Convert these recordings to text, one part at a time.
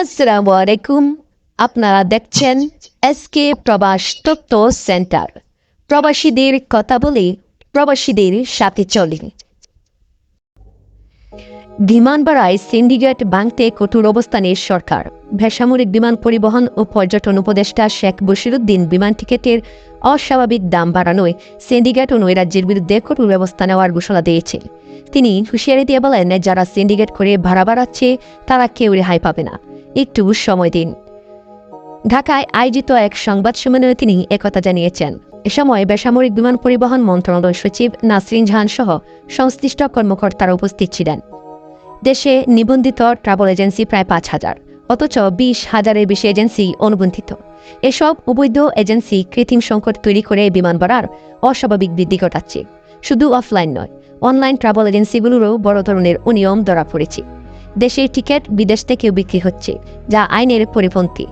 আসসালামু আলাইকুম। আপনারা দেখছেন এসকে প্রবাস তত্ত্ব সেন্টার। প্রবাসীদের কথা বলে প্রবাসীদের সাথে চলে। বিমান ভাড়ায় সিন্ডিকেট ভাঙতে কঠোর অবস্থানে সরকার। বেসামরিক বিমান পরিবহন ও পর্যটন উপদেষ্টা শেখ বশিরুদ্দিন বিমান টিকেটের অস্বাভাবিক দাম বাড়ানোয় সিন্ডিকেট ও নৈরাজ্যের বিরুদ্ধে কঠোর ব্যবস্থা নেওয়ার ঘোষণা দিয়েছেন তিনি হুঁশিয়ারি দিয়ে বলেন, যারা সিন্ডিকেট করে ভাড়া বাড়াচ্ছে, তারা কেউ রেহাই পাবে না। একটু সময় দিন। ঢাকায় আয়োজিত এক সংবাদ সম্মেলনে তিনি একথা জানিয়েছেন। এ সময় বেসামরিক বিমান পরিবহন মন্ত্রণালয় সচিব নাসরিন জাহান সহ সংশ্লিষ্ট কর্মকর্তারা উপস্থিত ছিলেন। দেশে নিবন্ধিত ট্রাভেল এজেন্সি প্রায় পাঁচ হাজার, অথচ বিশ হাজারের বেশি এজেন্সি অনুবন্ধিত। এসব অবৈধ এজেন্সি কৃত্রিম সংকট তৈরি করে বিমান ভাড়ার অস্বাভাবিক বৃদ্ধি ঘটাচ্ছে। শুধু অফলাইন নয়, অনলাইন ট্রাভেল এজেন্সিগুলোরও বড় ধরনের অনিয়ম ধরা পড়েছে। দেশের টিকিট বিদেশ থেকেও বিক্রি হচ্ছে, যা আইনের পরিপন্থী।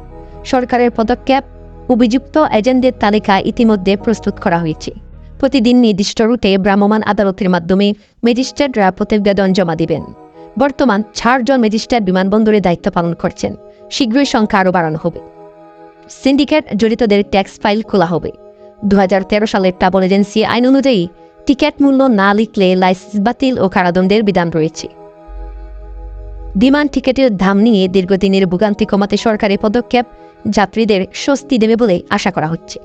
সরকারের পদক্ষেপ, অভিযুক্ত এজেন্টদের তালিকা ইতিমধ্যে প্রস্তুত করা হয়েছে। প্রতিদিন নির্দিষ্ট রুটে ভ্রাম্যমাণ আদালতের মাধ্যমে ম্যাজিস্ট্রেটরা প্রতিবেদন জমা দিবেন। বর্তমান চারজন ম্যাজিস্ট্রেট বিমানবন্দরে দায়িত্ব পালন করছেন। শীঘ্রই সংখ্যা আরও বাড়ানো হবে। সিন্ডিকেট জড়িতদের ট্যাক্স ফাইল খোলা হবে। দু হাজার তেরো সালের ট্রাভেল এজেন্সি আইন অনুযায়ী টিকিট মূল্য না লিখলে লাইসেন্স বাতিল ও কারাদণ্ডের বিধান রয়েছে। বিমান টিকিটের দাম নিয়ে দীর্ঘদিনের ভোগান্তি কমাতে সরকারের পদক্ষেপ যাত্রীদের স্বস্তি দেবে বলে আশা করা হচ্ছে।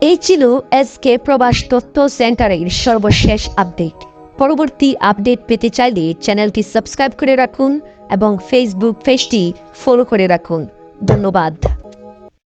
এই ছিল এসকে প্রবাস তথ্য সেন্টারের সর্বশেষ আপডেট। পরবর্তী আপডেট পেতে চাইলে চ্যানেলটি সাবস্ক্রাইব করে রাখুন এবং ফেসবুক পেজটি ফলো করে রাখুন। ধন্যবাদ।